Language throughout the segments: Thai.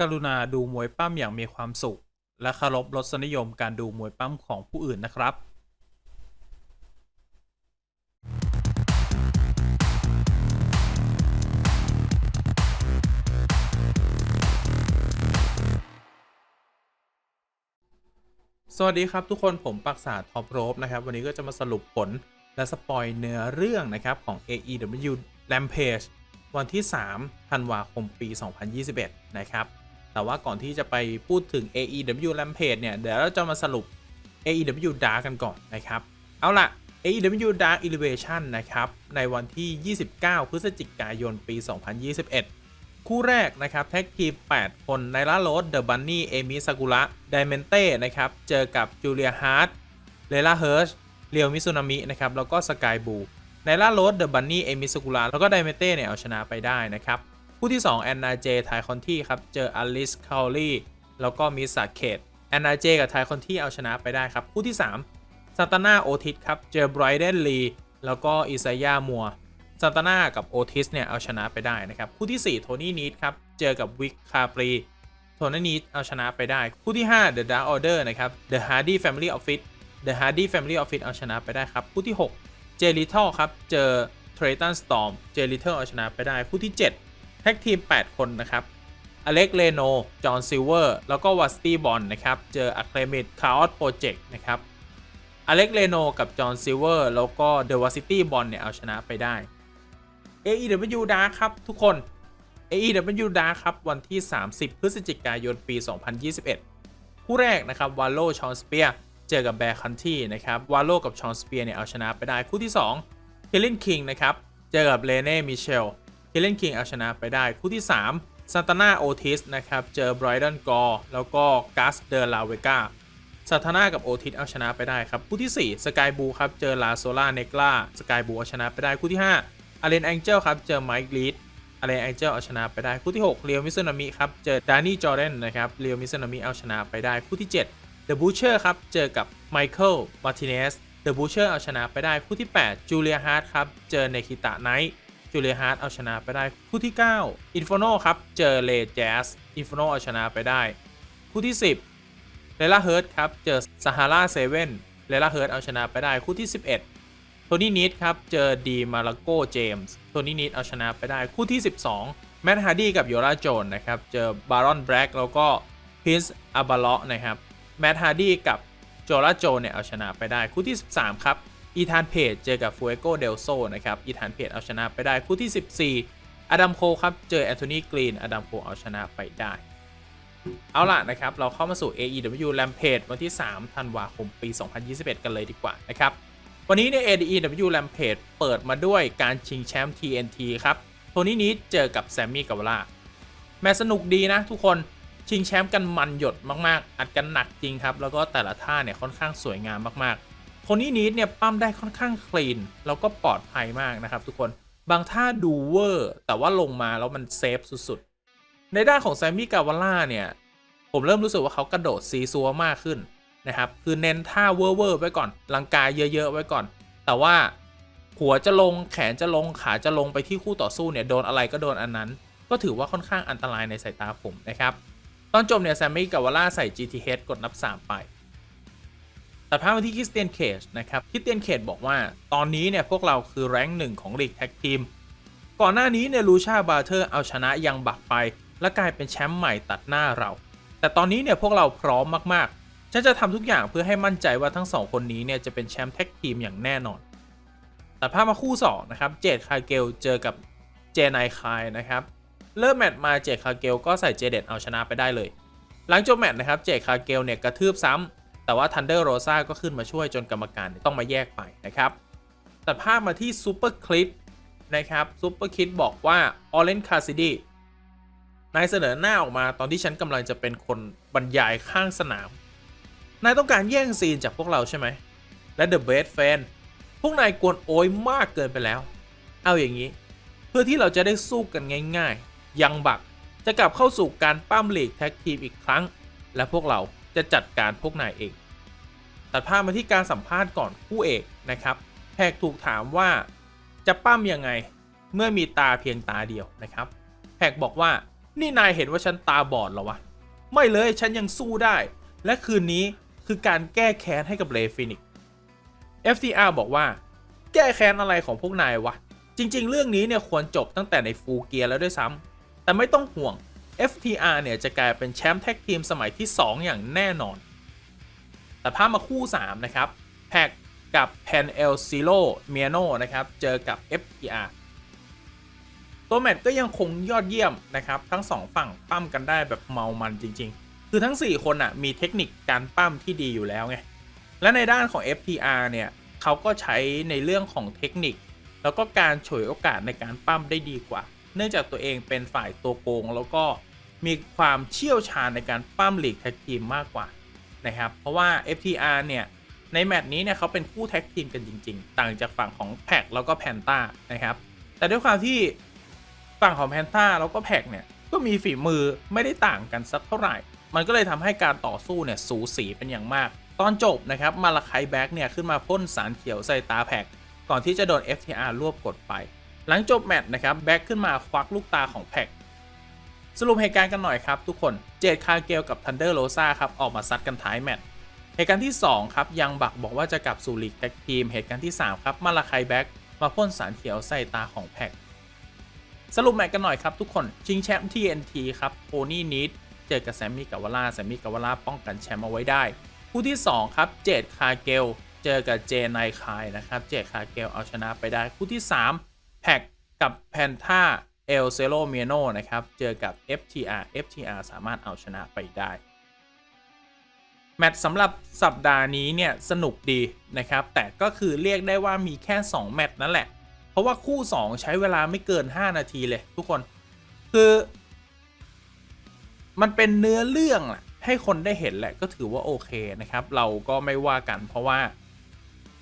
กรุณาดูมวยปั้มอย่างมีความสุข และเคารพรสนิยมการดูมวยปั้มของผู้อื่นนะครับสวัสดีครับทุกคนผมปักษาท็อปโรบนะครับวันนี้ก็จะมาสรุปผลและสปอยเนื้อเรื่องนะครับของ AEW Rampage วันที่ 3 ธันวาคมปี 2021 นะครับ แต่ว่าก่อนที่จะไปพูดถึง AEW Rampage เนี่ย เดี๋ยวเราจะมาสรุป AEW Dark กันก่อนนะครับ เอาล่ะ AEW Dark Elevation นะครับ ในวันที่ 29 พฤศจิกายน ปี 2021 คู่แรกนะครับ แท็กทีม 8 คนไนล่าโรสเดอะบันนี่ เอมิซากุระไดเมนเต้นะครับ เจอกับจูเลียฮาร์ดเลล่าเฮิร์ชเรียวมิซุนามินะครับ แล้วก็สกายบูไนล่าโรสเดอะบันนี่ เอมิซากุระแล้วก็ไดเมนเต้เนี่ยเอาชนะไปได้นะครับ คู่ที่ 2 แอนนาเจไทคอนที่ครับ เจออลิสคาลลี่แล้วก็มิสซาเคตแอนนาเจกับไทคอนที่เอาชนะไปได้ครับ คู่ที่ 3ซานตานาโอทิสครับ เจอไบรเดนลีแล้วก็อิซายามัวซานตานากับโอทิสเนี่ยเอาชนะไปได้นะครับ คู่ที่ 4 โทนี่นีดครับ เจอกับวิกคาปรีโทนี่นีดเอาชนะไปได้ คู่ที่ 5 The Dark Order นะครับ The Hardy Family Office The Hardy Family Office เอาชนะไปได้ครับ คู่ที่ 6 เจลิทอลครับ เจอเทรตันสตอมเจลิทอลเอาชนะไปได้ คู่ที่ 7 แท็กทีม 8 คนนะครับ อเล็กเลโน จอห์น ซิลเวอร์ แล้วก็วัสตี้บอลนะครับ เจออะเคลมิดคาออสโปรเจกต์นะครับ อเล็กเลโน กับ จอห์น ซิลเวอร์ แล้วก็เดอะวาซิตี้บอลเนี่ย เอาชนะไปได้ AEW Dark ครับ ทุกคน AEW Dark ครับ วันที่ 30 พฤศจิกายน ปี 2021 คู่แรกนะครับ วาโลชอนสเปียร์เจอกับแบร์คันที่นะครับ วาโลกับชอนสเปียร์เนี่ยเอาชนะไปได้ คู่ที่2เฮเลนคิงนะครับ เจอกับเลเน่ มิเชล เฮเลนคิงเอาชนะไปได้คู่ที่ 3ซันตาน่าโอทิสนะครับเจอไบรดันกอร์แล้วก็กัสเดอลาเวกาซาทาน่ากับโอทิสเอาชนะไปได้ครับคู่ที่4สกายบูครับเจอลาโซล่าเนกลาสกายบูเอาชนะไปได้คู่ที่5อาเลนแองเจลครับเจอไมค์ลีดอาเลนแองเจลเอาชนะไปได้คู่ที่6เรียวมิซุนามิครับเจอดานี่จอร์แดนนะครับเรียวมิซุนามิเอาชนะไปได้คู่ที่7เดอะบูเชอร์ครับเจอกับไมเคิลมาร์ติเนสเดอะบูเชอร์เอาชนะไปได้คู่ที่ 8จูเลียฮาร์ดครับเจอเนคิตะไนท์ จูเลียฮาร์ดเอาชนะไปได้ คู่ที่ 9 อินฟ r โนครับ เจอเลแจสอินฟ r โนเอาชนะไปได้ คู่ที่ 10เลล่าเฮิร์ตครับ เจอซาฮาราเซเว่นเลล่าเฮิร์ตเอาชนะไปได้ คู่ที่ 11 โทนี่นิดครับ เจอดีมาราโกเจมส์ โทนี่นิดเอาชนะไปได้ คู่ที่ 12 แมตต์ฮาร์ดี้กับโยราโจนนะครับ เจอบารอนแบล็กแล้วก็พินส์อาบาเลาะนะครับ แมตต์ฮาร์ดี้กับโจราโจนเนี่ยเอาชนะไปได้ คู่ที่ 13 ครับ อีธานเพจเจอกับฟูเอโกเดลโซนะครับ อีธานเพจเอาชนะไปได้คู่ที่ 14 อดัมโคครับ เจอแอนโทนีกรีน อดัมโคเอาชนะไปได้ เอาล่ะนะครับ เราเข้ามาสู่ AEW Rampage วันที่ 3 ธันวาคม ปี 2021 กันเลยดีกว่านะครับ วันนี้ใน AEW Rampage เปิดมาด้วยการชิงแชมป์ TNT ครับ โทนี่นิดเจอกับแซมมี่กาวลาแมตสนุกดีนะทุกคน ชิงแชมป์กันมันหยดมาก ๆ อัดกันหนักจริงครับ แล้วก็แต่ละท่าเนี่ยค่อนข้างสวยงามมากๆ โทนี่นิดเนี่ยปั้มได้ค่อนข้างคลีนแล้วก็ปลอดภัยมากนะครับทุกคนบางท่าดูเวอร์แต่ว่าลงมาแล้วมันเซฟสุดๆ ในด้านของแซมมี่กาวาล่าเนี่ย ผมเริ่มรู้สึกว่าเขากระโดดซีซัวมากขึ้นนะครับ คือเน้นท่าเวอร์เวอร์ไว้ก่อนลังกายเยอะๆ ไว้ก่อน แต่ว่าหัวจะลงแขนจะลงขาจะลงไปที่คู่ต่อสู้เนี่ย โดนอะไรก็โดนอันนั้น ก็ถือว่าค่อนข้างอันตรายในสายตาผมนะครับ ตอนจบเนี่ยแซมมี่กาวาล่าใส่ GTH กดนับ 3 ไป แต่ภาพมาที่คริสเตียนเคจนะครับคริสเตียนเคจบอกว่าตอนนี้เนี่ยพวกเราคือแรงค์หนึ่งของลีกแท็กทีมก่อนหน้านี้เนี่ยลูชาบาเทอร์เอาชนะยังบักไป และกลายเป็นแชมป์ใหม่ตัดหน้าเรา แต่ตอนนี้เนี่ยพวกเราพร้อมมากๆฉันจะทำทุกอย่างเพื่อให้มั่นใจว่าทั้งสองคนนี้เนี่ยจะเป็นแชมป์แท็กทีมอย่างแน่นอนแต่ภาพมาคู่2นะครับเจดคาเกลเจอกับเจไนคายนะครับเริ่มแมตช์มาเจดคาเกลก็ใส่เจเด็ดเอาชนะไปได้เลย หลังจบแมตช์นะครับเจดคาเกลเนี่ยกระทืบซ้ำ แต่ว่าทันเดอร์โรซาก็ขึ้นมาช่วยจนกรรมการต้องมาแยกไปนะครับตัดภาพมาที่ซูเปอร์คลิปนะครับซูเปอร์คลิปบอกว่าออเรนคาซิดีนายเสนอหน้าออกมาตอนที่ฉันกำลังจะเป็นคนบรรยายข้างสนาม นายต้องการแย่งซีนจากพวกเราใช่ไหม และเดอะเบสแฟนพวกนายกวนโอยมากเกินไปแล้ว เอาอย่างนี้ เพื่อที่เราจะได้สู้กันง่าย ๆ ยังบักจะกลับเข้าสู่การปั้มหลีกแท็กทีมอีกครั้ง และพวกเรา จะจัดการพวกนายเอง ตัดภาพมาที่การสัมภาษณ์ก่อนคู่เอกนะครับแพกถูกถามว่าจะปั้มยังไงเมื่อมีตาเพียงตาเดียวนะครับแพกบอกว่านี่นายเห็นว่าฉันตาบอดเหรอวะ ไม่เลยฉันยังสู้ได้ และคืนนี้คือการแก้แค้นให้กับเลฟินิก FTR บอกว่า แก้แค้นอะไรของพวกนายวะ จริง ๆ เรื่องนี้เนี่ยควรจบตั้งแต่ในฟูเกียแล้วด้วยซ้ำแต่ไม่ต้องห่วง FTR เนี่ยจะกลายเป็นแชมป์แท็กทีมสมัยที่ 2 อย่างแน่นอน แต่ภาพมาคู่ 3 นะครับ แพ็กกับ Pan El Zero m i a n o นนะครับ เจอกับ FTR ตัวแมตช์ก็ยังคงยอดเยี่ยมนะครับ ทั้ง 2 ฝั่งปั้มกันได้แบบเมามันจริง ๆ คือทั้ง 4 คนอะมีเทคนิคการปั้มที่ดีอยู่แล้วไง และในด้านของ FTR เนี่ยเขาก็ใช้ในเรื่องของเทคนิค แล้วก็การฉวยโอกาสในการปั้มได้ดีกว่า เนื่องจากตัวเองเป็นฝ่ายตัวโกงแล้วก็ มีความเชี่ยวชาญในการปั้มหลีกแท็กทีมมากกว่านะครับเพราะว่า FTR เนี่ยในแมตช์นี้เนี่ยเขาเป็นคู่แท็กทีมกันจริง ๆ ต่างจากฝั่งของแพ็กแล้วก็แพนต้านะครับแต่ด้วยความที่ฝั่งของแพนต้าแล้วก็แพ็กเนี่ยก็มีฝีมือไม่ได้ต่างกันสักเท่าไหร่ มันก็เลยทำให้การต่อสู้เนี่ยสูสีเป็นอย่างมาก ตอนจบนะครับมาลาไคแบ็กเนี่ยขึ้นมาพ่นสารเขียวใส่ตาแพ็กก่อนที่จะโดน FTR รวบกดไป หลังจบแมตช์นะครับแบ็กขึ้นมาควักลูกตาของแพ็ก สรุปเหตุการณ์กันหน่อยครับทุกคนเจดคาเกลกับทันเดอร์โรซาครับออกมาซัดกันท้ายแมตช์เหตุการณ์ที่ 2 ครับ ยังบักบอกว่าจะกลับสู่ลีกแท็กทีม เหตุการณ์ที่ 3 ครับ มาลาไคแบ็กมาพ่นสารเขียวใส่ตาของแพ็กสรุปแมตช์กันหน่อยครับทุกคนชิงแชมป์ TNT ครับโพนี่นิดเจอกับแซมมี่กาวาล่าแซมมี่กาวาล่าป้องกันแชมป์เอาไว้ได้ คู่ที่ 2 ครับเจดคาเกลเจอกับเจไนคายนะครับเจดคาเกลเอาชนะไปได้คู่ที่ 3 แพ็กกับแพนท่า เอลเซโลเมียโนนะครับ เจอกับ FTR FTR สามารถเอาชนะไปได้ แมตช์สำหรับสัปดาห์นี้เนี่ย สนุกดีนะครับ แต่ก็คือเรียกได้ว่ามีแค่ 2 แมตช์นั่นแหละ เพราะว่าคู่ 2 ใช้เวลาไม่เกิน 5 นาทีเลยทุกคน คือ มันเป็นเนื้อเรื่องแหละให้คนได้เห็นแหละก็ถือว่าโอเคนะครับ เราก็ไม่ว่ากันเพราะว่า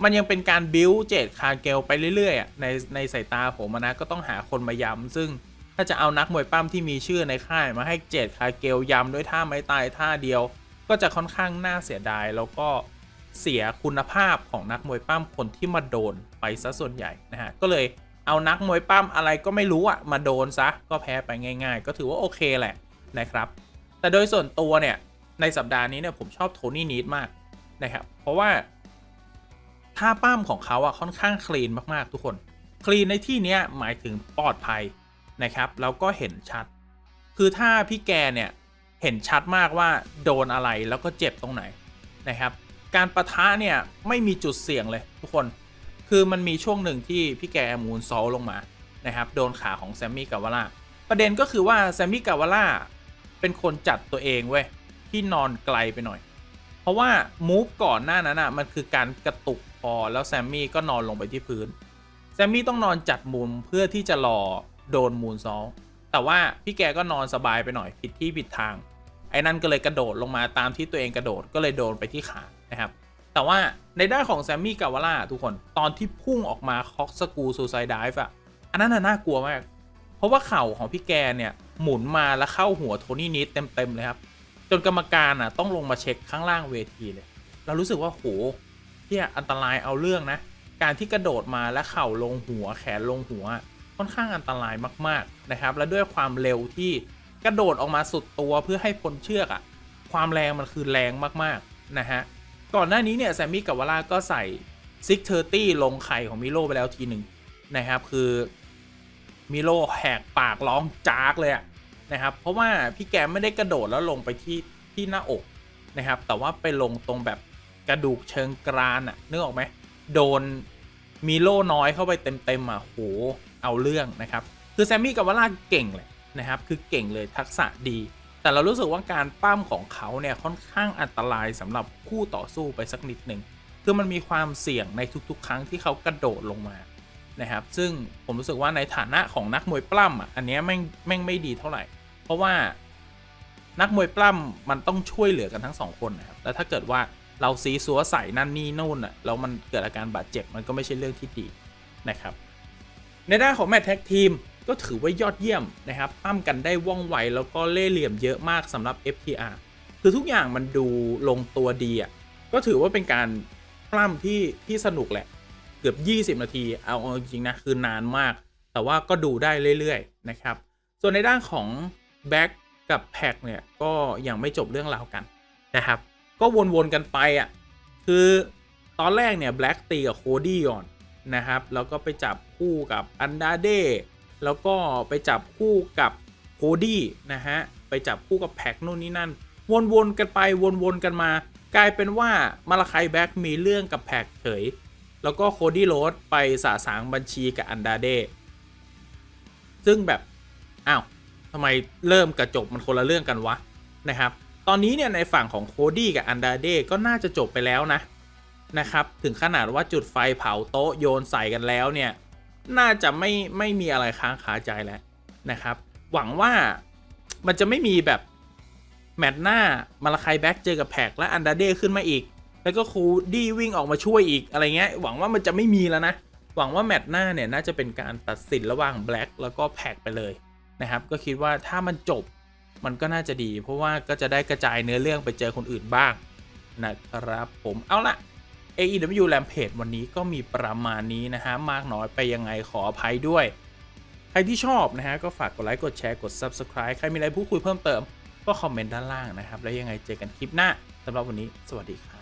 มันยังเป็นการบิวเจดคาเกลไปเรื่อยๆในในสายตาผมนะก็ต้องหาคนมาย้ำซึ่งถ้าจะเอานักมวยปั้มที่มีชื่อในค่ายมาให้เจดคาเกลย้ำด้วยท่าไม้ตายท่าเดียว ก็จะค่อนข้างน่าเสียดายแล้วก็เสียคุณภาพของนักมวยปั้มคนที่มาโดนไปซะส่วนใหญ่นะฮะก็เลยเอานักมวยปั้มอะไรก็ไม่รู้อะมาโดนซะก็แพ้ไปง่าย ๆ ก็ถือว่าโอเคแหละนะครับ แต่โดยส่วนตัวเนี่ยในสัปดาห์นี้เนี่ยผมชอบโทนี่นีดมากนะครับเพราะว่า ท่าป้ามของเขาอะค่อนข้างคลีนมากๆทุกคนคลีนในที่นี้หมายถึงปลอดภัยนะครับแล้วก็เห็นชัด คือถ้าพี่แกเนี่ยเห็นชัดมากว่าโดนอะไรแล้วก็เจ็บตรงไหนนะครับ การประทะเนี่ยไม่มีจุดเสี่ยงเลยทุกคน คือมันมีช่วงหนึ่งที่พี่แกมูนซอลลงมานะครับโดนขาของแซมมี่กาวาล่าประเด็นก็คือว่าแซมมี่กาวาล่าเป็นคนจัดตัวเองเว้ยที่นอนไกลไปหน่อย เพราะว่ามูฟก่อนหน้านั้นอะมันคือการกระตุก พอแล้วแซมมี่ก็นอนลงไปที่พื้น แซมมี่ต้องนอนจัดมุมเพื่อที่จะรอโดนมูนซอลแต่ว่าพี่แกก็นอนสบายไปหน่อยผิดที่ผิดทาง ไอ้นั่นก็เลยกระโดดลงมาตามที่ตัวเองกระโดดก็เลยโดนไปที่ขานะครับ แต่ว่าในด้านของแซมมี่กาวาล่าทุกคนตอนที่พุ่งออกมาคอกสกูซูไซด์ดิฟอะอันนั้นน่ะน่ากลัวมาก เพราะว่าเข่าของพี่แกเนี่ยหมุนมาแล้วเข้าหัวโทนี่นิดเต็มๆเลยครับ จนกรรมการอะต้องลงมาเช็คข้างล่างเวทีเลย เรารู้สึกว่าโห เที่ยอันตรายเอาเรื่องนะ การที่กระโดดมาแล้วเข่าลงหัวแขนลงหัว ค่อนข้างอันตรายมากๆนะครับ และด้วยความเร็วที่กระโดดออกมาสุดตัวเพื่อให้พ้นเชือกอะ ความแรงมันคือแรงมากๆนะฮะก่อนหน้านี้เนี่ยแซมมี่กับวาร่าก็ใส่ซิกเทอร์ตี้ลงไข่ของมิโลไปแล้วทีหนึ่งนะครับคือมิโลแหกปากร้องจากเลยะนะครับเพราะว่าพี่แกไม่ได้กระโดดแล้วลงไปที่ที่หน้าอกนะครับแต่ว่าไปลงตรงแบบ กระดูกเชิงกรานอะนึกออกไหมโดนมิโลน้อยเข้าไปเต็มๆอะโหเอาเรื่องนะครับ คือแซมมี่กับวาร่าเก่งเลยนะครับ คือเก่งเลยทักษะดี แต่เรารู้สึกว่าการปั้มของเขาเนี่ยค่อนข้างอันตรายสำหรับคู่ต่อสู้ไปสักนิดหนึ่งคือมันมีความเสี่ยงในทุกๆ ครั้งที่เขากระโดดลงมานะครับ ซึ่งผมรู้สึกว่าในฐานะของนักมวยปล้ำอะอันนี้แม่งแม่งไม่ดีเท่าไหร่ เพราะว่านักมวยปล้ำมันต้องช่วยเหลือกันทั้งสองคนนะครับแล้วถ้าเกิดว่า เราซีซัวใส่นั่นนี่นู่นอะแล้วมันเกิดอาการบาดเจ็บมันก็ไม่ใช่เรื่องที่ดีนะครับ ในด้านของแมตช์แท็กทีมก็ถือว่ายอดเยี่ยมนะครับปั้มกันได้ว่องไวแล้วก็เล่เหลี่ยมเยอะมากสำหรับ FTR คือทุกอย่างมันดูลงตัวดีอะก็ถือว่าเป็นการปล้ำที่ที่สนุกแหละ เกือบ 20 นาทีเอาจริงนะ คือนานมาก แต่ว่าก็ดูได้เรื่อยๆ นะครับ ส่วนในด้านของแบ็กกับแพ็กเนี่ย ก็ยังไม่จบเรื่องราวกันนะครับ ก็วนๆกันไปอะ คือตอนแรกเนี่ยแบล็กตีกับโคดี้ก่อนนะครับ แล้วก็ไปจับคู่กับอันดาเดแล้วก็ไปจับคู่กับโคดี้นะฮะ ไปจับคู่กับแพ็กนู่นนี่นั่น วนๆกันไปวนๆกันมา กลายเป็นว่ามาลาไคแบ็กมีเรื่องกับแพ็กเฉย แล้วก็โคดี้โรสไปสาสางบัญชีกับอันดาเดซึ่งแบบ อ้าวทำไมเริ่มกระจบมันคนละเรื่องกันวะนะครับ ตอนนี้เนี่ยในฝั่งของโคดี้กับอันดาเดก็น่าจะจบไปแล้วนะนะครับ ถึงขนาดว่าจุดไฟเผาโต๊ะโยนใส่กันแล้วเนี่ยน่าจะไม่ไม่มีอะไรค้างคาใจแล้วนะครับ หวังว่ามันจะไม่มีแบบแมตช์หน้ามาลาไคแบ็กเจอกับแพ็กและอันดาเดขึ้นมาอีก แล้วก็คูดี้วิ่งออกมาช่วยอีกอะไรเงี้ยหวังว่ามันจะไม่มีแล้วนะ หวังว่าแมตช์หน้าเนี่ยน่าจะเป็นการตัดสินระหว่างแบล็กแล้วก็แพ็กไปเลยนะครับ ก็คิดว่าถ้ามันจบ มันก็น่าจะดี เพราะว่าก็จะได้กระจายเนื้อเรื่องไปเจอคนอื่นบ้างนะครับผมเอาละ AEW Rampage วันนี้ก็มีประมาณนี้นะฮะ มากน้อยไปยังไงขออภัยด้วย ใครที่ชอบนะฮะ ก็ฝากกดไลค์กดแชร์กด Subscribe ใครมีอะไรพูดคุยเพิ่มเติม ก็คอมเมนต์ด้านล่างนะครับ แล้วยังไงเจอกันคลิปหน้าสำหรับวันนี้ สวัสดีครับ